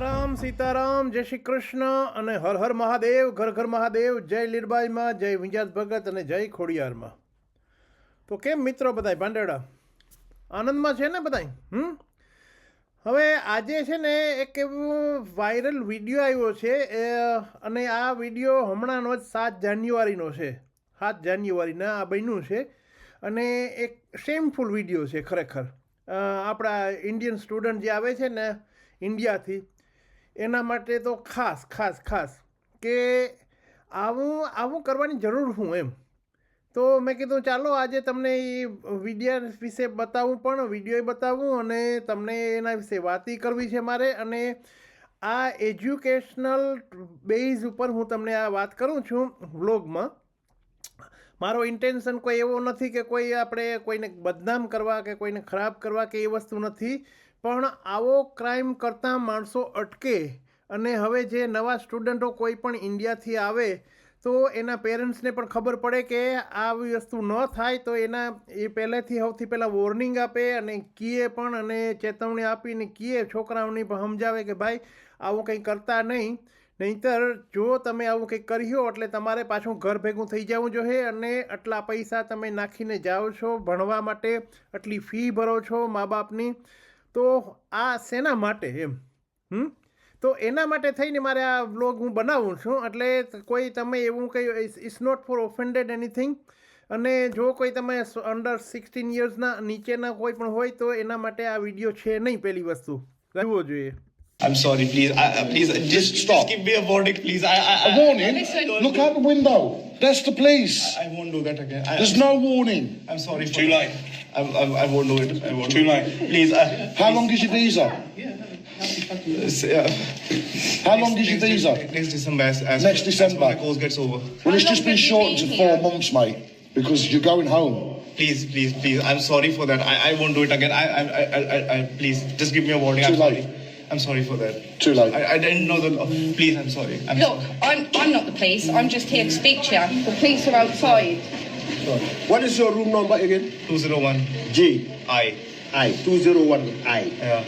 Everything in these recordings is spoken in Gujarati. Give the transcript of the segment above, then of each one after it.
રામ, સીતારામ, જય શ્રી કૃષ્ણ અને હર હર મહાદેવ, ઘર ઘર મહાદેવ, જય લીરબાઈમાં જય વિંજાત ભગત અને જય ખોડિયારમાં તો કેમ મિત્રો બધાય પાંડેડા આનંદમાં છે ને બધાય? હમ? હવે આજે છે ને એક એવો વાયરલ વીડિયો આવ્યો છે અને આ વીડિયો હમણાંનો જ સાત જાન્યુઆરીનો છે. સાત જાન્યુઆરીના આ બન્યું છે, અને એક શેમફુલ વીડિયો છે ખરેખર. આપણા ઇન્ડિયન સ્ટુડન્ટ જે આવે છે ને ઇન્ડિયાથી એના માટે તો ખાસ ખાસ ખાસ કે આવું આવું કરવાની જરૂર હું એમ. તો મેં કીધું, ચાલો, આજે તમને એ વિડિયા વિશે બતાવું, પણ વીડિયો બતાવું અને તમને એના વિશે વાતી કરવી છે મારે અને આ એજ્યુકેશનલ બેઝ ઉપર હું તમને આ વાત કરું છું વ્લોગમાં. મારો ઇન્ટેન્શન કોઈ એવો નથી કે કોઈ આપણે કોઈને બદનામ કરવા કે કોઈને ખરાબ કરવા કે એ વસ્તુ નથી. પણ આવો ક્રાઇમ કરતા માણસો અટકે અને હવે જે નવા સ્ટુડન્ટો કોઈ પણ ઇન્ડિયાથી આવે, તો એના પેરેન્ટ્સને પણ ખબર પડે કે આવી વસ્તુ ન થાય, તો એના એ પહેલેથી સૌથી પહેલાં વોર્નિંગ આપે અને કીએ પણ અને ચેતવણી આપીને કીએ, છોકરાઓને પણ સમજાવે કે ભાઈ, આવું કંઈ કરતા નહીં. નહીંતર જો તમે આવું કંઈક કર્યું એટલે તમારે પાછું ઘર ભેગું થઈ જવું જોઈએ અને આટલા પૈસા તમે નાખીને જાઓ છો, ભણવા માટે આટલી ફી ભરો છો મા બાપની. તો આ શેના માટે એમ હમ તો એના માટે થઈને મારે આ બ્લોગ હું બનાવું છું એટલે કોઈ તમે એવું કહ્યું it's not for offended anything અને જો કોઈ તમે અંડર સિક્સટીન યર્સના નીચેના કોઈ પણ હોય તો એના માટે આ વીડિયો છે નહીં પહેલી વસ્તુ રહેવો જોઈએ I'm sorry, please. I, please, uh, just stop. Just give me a verdict, please. I, I, A warning? Look out the window. That's the police. I I won't do that again. I, There's no warning. I'm sorry. It's Too late. I, I, I won't do it. I won't. Too do late. It. Please. Uh, How long is your visa? s- uh, How long is your next, visa? Next December. As, as, Next December. when my course gets over. Well, it's just been shortened to four months, mate, because you're going home. Please, please, please. I'm sorry for that. I, I won't do it again. I, I, I, I, I please, just give me a warning. Too I'm late. sorry. I'm sorry for that. Too late. I, I didn't know the law. Please, I'm sorry. I'm Look, sorry. I'm, I'm not the police. I'm just here to speak to you. The police are outside. What is your room number again? 201. G I. I two zero one I. Yeah.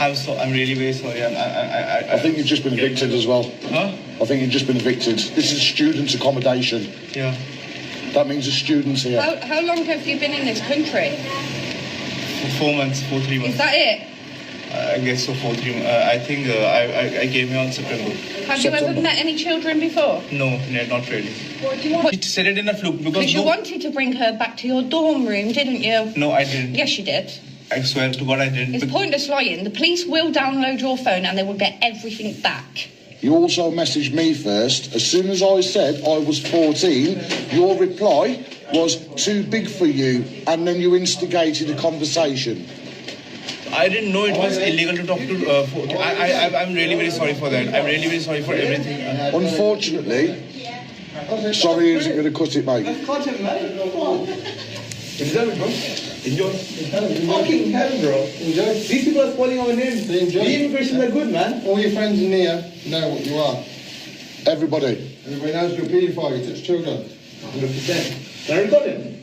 I'm so. I'm really very sorry. I'm, I, I, I, I think you've just been evicted as well. Huh? I think you've just been evicted. This is student accommodation. Yeah. That means the students here. How, how long have you been in this country? For four months, four three months. Is that it? I guess so. Four three. Uh, I think uh, I, I I came here on September. Have you ever September. met any children before? No, no, not really. What do you want? He said it in a fluke because Because you no, wanted to bring her back to your dorm room, didn't you? no, I didn't. Yes, you did. I swear to God, I didn't. It's Bec- pointless lying. The police will download your phone and they will get everything back. You also messaged me first. As soon as I said I was 14, your reply was too big for you, and then you instigated a conversation. I didn't know it was illegal to talk to. Uh, I, I, I- I'm really very sorry for that. I'm really very sorry for everything. Unfortunately, sorry isn't going to cut it, mate. Enjoy. Fucking hell, bro. Enjoy. These people are spoiling our names. They enjoy. The immigrations are good, man. All your friends in here know what you are. Everybody. Everybody knows you're a paedophile, you touch children. 100%. Can I record him?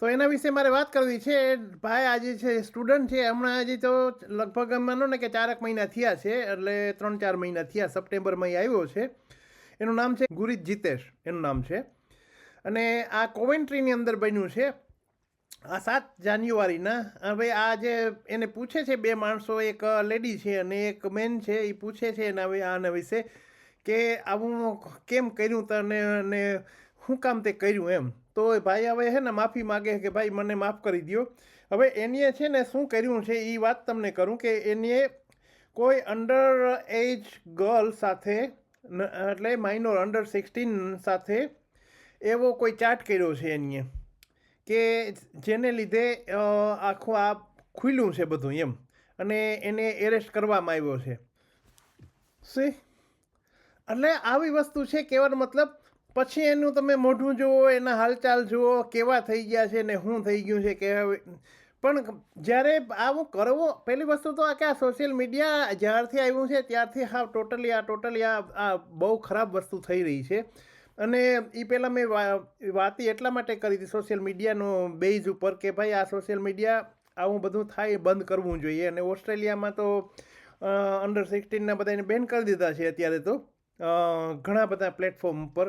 તો એના વિશે મારે વાત કરવી છે. ભાઈ આજે છે સ્ટુડન્ટ છે, હમણાં હજી તો લગભગ માનો ને કે ચારક મહિના થયા છે, એટલે ત્રણ ચાર મહિના થયા સપ્ટેમ્બરમાં આવ્યો છે. એનું નામ છે ગુરીત જીતેશ, એનું નામ છે. અને આ કોવેન્ટ્રીની અંદર બન્યું છે. આ સાત જાન્યુઆરીના હવે આ જે એને પૂછે છે બે માણસો, એક લેડી છે અને એક મેન છે એ પૂછે છે એના આના વિશે કે આવું કેમ કર્યું તને અને શું કામ તે કર્યું એમ? તો ભાઈ હવે છે ને માફી માગે કે ભાઈ મને માફ કરી દ્યો. હવે એનીએ છે ને શું કર્યું છે એ વાત તમને કરું કે એનીએ કોઈ અંડર એજ ગર્લ સાથે એટલે માઇનોર અંડર સિક્સટીન સાથે એવો કોઈ ચાટ કર્યો છે એનીએ કે જેને લીધે આખું આ ખુલ્લું છે બધું એમ. અને એને એરેસ્ટ કરવામાં આવ્યો છે. સી એટલે આવી વસ્તુ છે કહેવાનો મતલબ પછી એનું તમે મોઢું જુઓ, એના હાલચાલ જુઓ, કેવા થઈ ગયા છે ને શું થઈ ગયું છે કે પણ જ્યારે આવું કરવો, પહેલી વસ્તુ તો આ કે આ સોશિયલ મીડિયા જ્યારથી આવ્યું છે, ત્યારથી હા ટોટલી આ ટોટલી આ આ બહુ ખરાબ વસ્તુ થઈ રહી છે. અને એ પહેલાં મેં વાત એટલા માટે કરી હતી સોશિયલ મીડિયાનો બેઝ ઉપર કે ભાઈ આ સોશિયલ મીડિયા આવું બધું થાય બંધ કરવું જોઈએ. અને ઓસ્ટ્રેલિયામાં તો અંડર સિક્સટીનના બધાને બેન કરી દીધા છે અત્યારે તો ઘણા બધા પ્લેટફોર્મ ઉપર.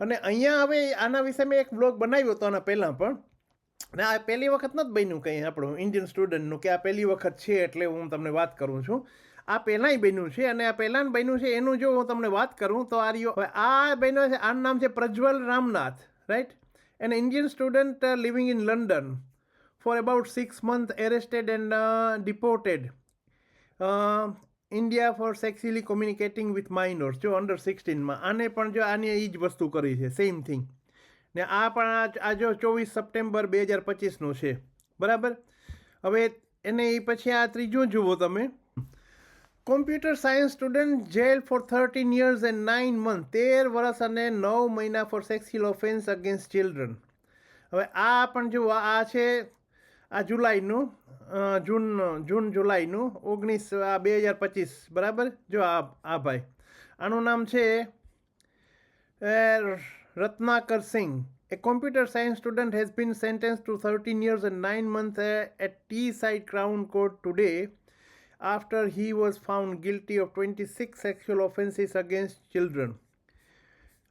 અને અહીંયા હવે આના વિશે મેં એક બ્લોગ બનાવ્યો હતો આના પહેલાં પણ. ને આ પહેલી વખત નથી બન્યું કંઈ આપણું ઇન્ડિયન સ્ટુડન્ટનું કે આ પહેલી વખત છે એટલે હું તમને વાત કરું છું. આ પહેલાંય બન્યું છે અને આ પહેલાં બન્યું છે એનું જો હું તમને વાત કરું તો આ રહ્યો. આ બન્યો છે, આનું નામ છે Prajwal Ramnath right an Indian student living in London for about six month arrested and deported India for sexually communicating with minors જો અંડર સિક્સટીનમાં આને પણ જો આની એ જ વસ્તુ કરી છે સેમ થિંગ ને આ પણ આ- જો ચોવીસ સપ્ટેમ્બર બે હજાર પચીસનું છે. બરાબર? હવે એને એ પછી આ ત્રીજું જુઓ તમે. Computer science student jail for thirteen years and nine month તેર વર્ષ અને નવ મહિના for sexual offence against children હવે આ પણ જુઓ, આ છે આ જુલાઈનું જૂન જૂન જુલાઈનું ઓગણીસ બે હજાર પચીસ બરાબર જો આ આ ભાઈ આનું નામ છે Uh, Ratnakar Singh, a computer science student, has been sentenced to 13 years and 9 months uh, at Teesside Crown Court today after he was found guilty of 26 sexual offences against children.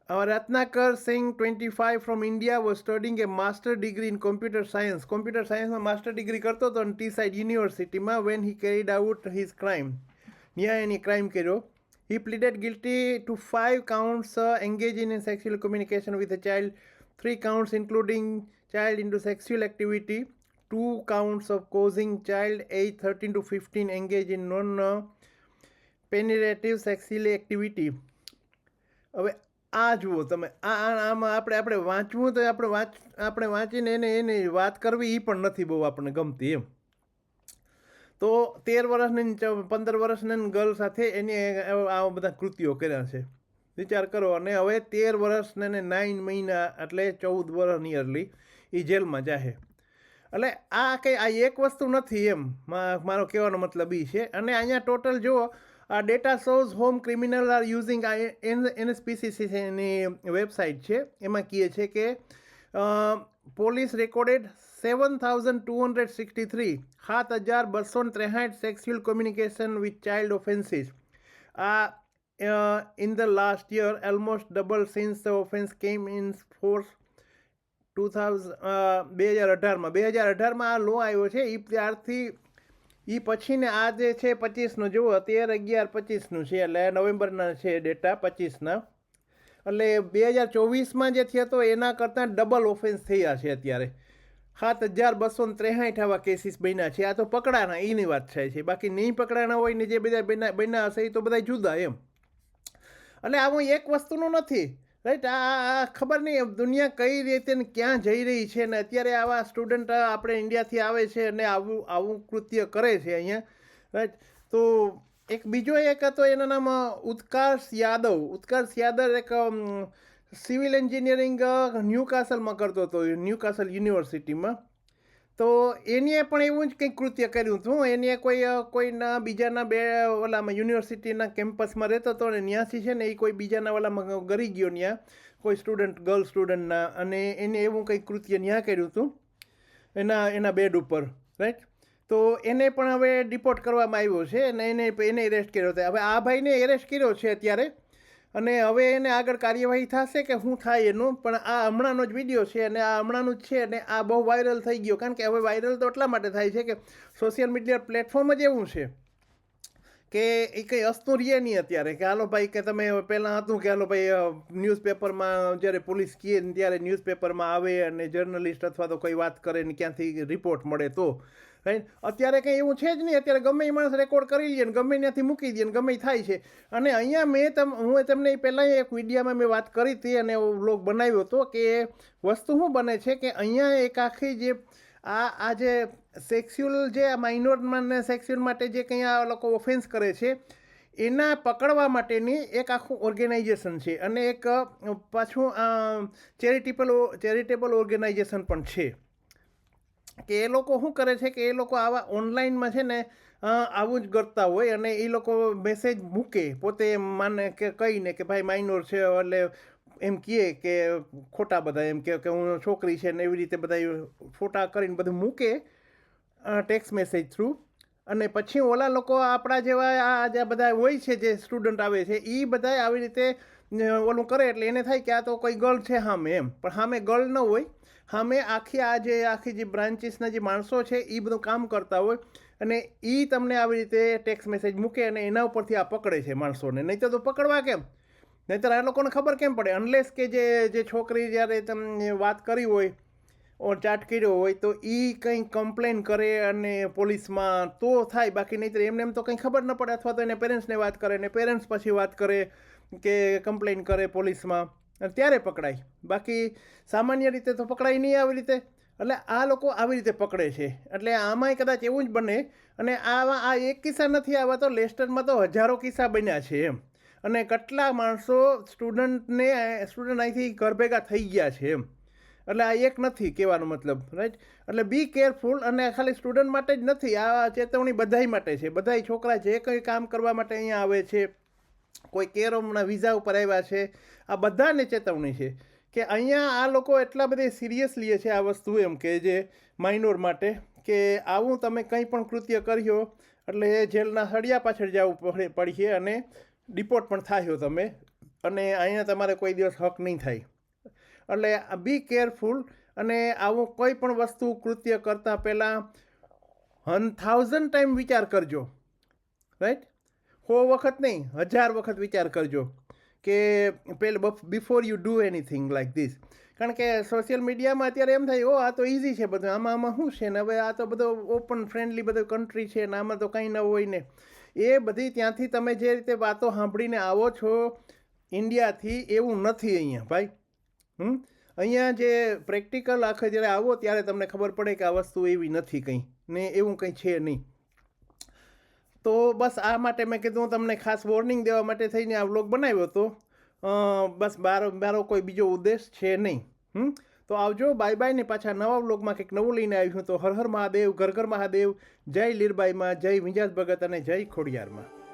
Our Ratnakar Singh, 25 from India, was studying a master degree in computer science. Computer science માં master degree કરતો હતો ટીસાઇડ યુનિવર્સિટીમાં when he carried out his crime. ન્યાય એની ક્રાઇમ કર્યો He pleaded guilty to five counts uh, engaging in sexual communication with a child, three counts including child into sexual activity, two counts of causing child age 13 to 15 engage in non uh, penetrative sexual activity. હવે આ જુઓ તમે, આ આમાં આપણે આપણે વાંચવું તો આપણે વાંચ, આપણે વાંચીને એને, એની વાત કરવી એ પણ નથી બહુ આપણને ગમતી એમ. તો તેર વર્ષની પંદર વર્ષની ગર્લ સાથે એને આવા બધા કૃત્યો કર્યા છે. વિચાર કરો, અને હવે તેર વર્ષને ને નાઇન મહિના એટલે ચૌદ વર્ષ નિયરલી એ જેલમાં જાહે. એટલે આ કંઈ, આ એક વસ્તુ નથી એમ મારો કહેવાનો મતલબ એ છે. અને અહીંયા ટોટલ જુઓ data shows home criminal are using આ એનએસપીસીસી એની વેબસાઇટ છે. એમાં કહે છે કે police recorded seven thousand two hundred sixty three સાત હજાર બસો ત્રેસાઠ sexual communication with child offences આ in the last year almost double since the offence came in force two thousand બે હજાર અઢારમાં. બે હજાર અઢારમાં આ લો આવ્યો છે. એ ત્યારથી એ પછીને આ જે છે પચીસનું, જુઓ, તેર, અગિયાર, પચીસનું છે એટલે નવેમ્બરના છે ડેટા પચીસના. એટલે બે હજાર ચોવીસમાં જે થયો હતો એના કરતાં ડબલ ઓફેન્સ થયા છે અત્યારે. સાત હજાર બસો ત્રેસાઠ આવા કેસીસ બન્યા છે. આ તો પકડાના એની વાત થાય છે. બાકી નહીં પકડાના હોય ને જે બધા બન્યા હશે એ તો બધા જુદા એમ. એટલે આવું એક વસ્તુનું નથી. રાઈટ આ ખબર નહીં દુનિયા કઈ રીતે ને ક્યાં જઈ રહી છે ને અત્યારે આવા સ્ટુડન્ટ આપણે ઇન્ડિયાથી આવે છે અને આવું આવું કૃત્ય કરે છે અહીંયા. રાઈટ તો એક બીજો એક હતો, એનું નામ ઉત્કર્ષ યાદવ. ઉત્કર્ષ યાદવ એક સિવિલ એન્જિનિયરિંગ ન્યૂ કાસલમાં કરતો હતો ન્યૂ કાસલ યુનિવર્સિટીમાં તો એનીએ પણ એવું જ કંઈક કૃત્ય કર્યું હતું. એને કોઈ કોઈના બીજાના બે ઓલામાં યુનિવર્સિટીના કેમ્પસમાં રહેતો હતો અને ત્યાંથી છે ને એ કોઈ બીજાના ઓલામાં ગરી ગયો ત્યાં કોઈ સ્ટુડન્ટ, ગર્લ સ્ટુડન્ટના. અને એને એવું કંઈક કૃત્ય ત્યાં કર્યું હતું. એના એના બેડ ઉપર, રાઈટ? તો એને પણ હવે ડિપોર્ટ કરવામાં આવ્યો છે અને એને એને એરેસ્ટ કર્યો હતો હવે આ ભાઈને એરેસ્ટ કર્યો છે અત્યારે. અને હવે એને આગળ કાર્યવાહી થશે કે શું થાય એનું? પણ આ હમણાંનો જ વીડિયો છે અને આ હમણાંનું જ છે અને આ બહુ વાયરલ થઈ ગયો. કારણ કે હવે વાયરલ તો એટલા માટે થાય છે કે સોશિયલ મીડિયા પ્લેટફોર્મ જ એવું છે કે એ કંઈ હસતું રહે નહીં અત્યારે. કે હાલો ભાઈ, કે તમે પહેલાં હતું કે હાલો ભાઈ ન્યૂઝપેપરમાં જ્યારે પોલીસ કહે ત્યારે ન્યૂઝપેપરમાં આવે અને જર્નલિસ્ટ અથવા તો કોઈ વાત કરે ને ક્યાંથી રિપોર્ટ મળે તો. અત્યારે કંઈ એવું છે જ નહીં. અત્યારે ગમે એ માણસ રેકોર્ડ કરી લે ને ગમે ત્યાંથી મૂકી દે ને ગમે થાય છે. અને અહીંયા મેં તમ, હું તમને પહેલાં એક વિડીયામાં મેં વાત કરી હતી અને વ્લોગ બનાવ્યો હતો કે વસ્તુ શું બને છે કે અહીંયા એક આખી જે આ આ જે સેક્સ્યુઅલ જે આ માઇનોરને સેક્સ્યુઅલ માટે જે કંઈ આ લોકો ઓફેન્સ કરે છે, એના પકડવા માટેની એક આખું ઓર્ગેનાઇઝેશન છે અને એક પાછું ચેરિટેબલ ચેરિટેબલ ઓર્ગેનાઇઝેશન પણ છે. કે એ લોકો શું કરે છે કે એ લોકો આવા ઓનલાઈનમાં છે ને આવું જ કરતા હોય અને એ લોકો મેસેજ મૂકે, પોતે માને કે કહીને કે ભાઈ માઇનોર છે, એટલે એમ કહે કે ખોટા બધા એમ કે કે હું છોકરી છે ને એવી રીતે બધા ફોટા કરીને બધું મૂકે ટેક્સ મેસેજ થ્રુ અને પછી ઓલા લોકો આપણા જેવા આ જે બધા હોય છે જે સ્ટુડન્ટ આવે છે એ બધા આવી રીતે ઓલું કરે એટલે એને થાય કે આ તો કોઈ ગર્લ છે સામે એમ. પણ સામે ગર્લ ન હોય. સામે આખી આ જે આખી જે બ્રાન્ચીસના જે માણસો છે એ બધું કામ કરતા હોય અને એ તમને આવી રીતે ટેક્સ મેસેજ મૂકે અને એના ઉપરથી આ પકડે છે માણસોને. નહીં તો પકડવા કેમ? નહીંતર આ લોકોને ખબર કેમ પડે? અનલેસ કે જે જે છોકરી જ્યારે તમને વાત કરી હોય ઓર ચાટ કર્યો હોય, તો એ કંઈ કમ્પ્લેન કરે અને પોલીસમાં તો થાય. બાકી નહીં એમને એમ તો કંઈ ખબર ન પડે અથવા તો એને પેરેન્ટ્સને વાત કરે ને પેરેન્ટ્સ પછી વાત કરે કે કમ્પ્લેન કરે પોલીસમાં. અને ત્યારે પકડાય. બાકી સામાન્ય રીતે તો પકડાય નહીં આવી રીતે. એટલે આ લોકો આવી રીતે પકડે છે. એટલે આમાંય કદાચ એવું જ બને. અને આવા આ એક કિસ્સા નથી આવા તો લેસ્ટરમાં તો હજારો કિસ્સા બન્યા છે એમ. અને કેટલા માણસો સ્ટુડન્ટને, સ્ટુડન્ટ અહીંથી ઘર ભેગા થઈ ગયા છે એમ. એટલે આ એક નથી કહેવાનો મતલબ રાઈટ એટલે બી કેરફુલ અને ખાલી સ્ટુડન્ટ માટે જ નથી. આ ચેતવણી બધાય માટે છે. બધાય છોકરા જે કંઈ કામ કરવા માટે અહીંયા આવે છે કોઈ કેરમના વિઝા ઉપર આવ્યા છે. આ બધાને ચેતવણી છે કે અહીંયા આ લોકો એટલા બધા સિરિયસ લે છે આ વસ્તુ એમ કે જે માઇનોર માટે કે આવું તમે કંઈ પણ કૃત્ય કર્યો એટલે જેલના સળિયા પાછળ જવું પડે, પડશે અને ડિપોર્ટ પણ થાયો તમે અને અહીંયા તમારે કોઈ દિવસ હક નહીં થાય. એટલે બી કેરફુલ અને આવું કોઈ પણ વસ્તુ કૃત્ય કરતાં પહેલાં હન થાઉઝન્ડ ટાઈમ વિચાર કરજો. રાઈટ સો વખત નહીં, હજાર વખત વિચાર કરજો કે પેલ before you do anything like this કારણ કે સોશિયલ મીડિયામાં અત્યારે એમ થાય, ઓ, આ તો ઇઝી છે બધું, આમાં આમાં શું છે ને? હવે આ તો બધો ઓપન ફ્રેન્ડલી બધો કન્ટ્રી છે ને આમાં તો કંઈ ન હોય ને. એ બધી ત્યાંથી તમે જે રીતે વાતો સાંભળીને આવો છો, ઇન્ડિયાથી એવું નથી અહીંયા, ભાઈ. હમ? અહીંયા જે પ્રેક્ટિકલ આખે જ્યારે આવો ત્યારે તમને ખબર પડે કે આ વસ્તુ એવી નથી કંઈ, ને એવું કંઈ છે નહીં. તો બસ આ માટે મેં કીધું તમને ખાસ વોર્નિંગ દેવા માટે થઈને આ વ્લોગ બનાવ્યો હતો. બસ મારો મારો કોઈ બીજો ઉદ્દેશ છે નહીં. હમ? તો આવજો બાય બાય ને પાછા નવા વ્લોગમાં કંઈક નવું લઈને આવ્યું તો હર હર મહાદેવ, ઘર ઘર મહાદેવ, જય લીરબાઈમાં, જય વિંજાસ ભગત અને જય ખોડિયારમાં.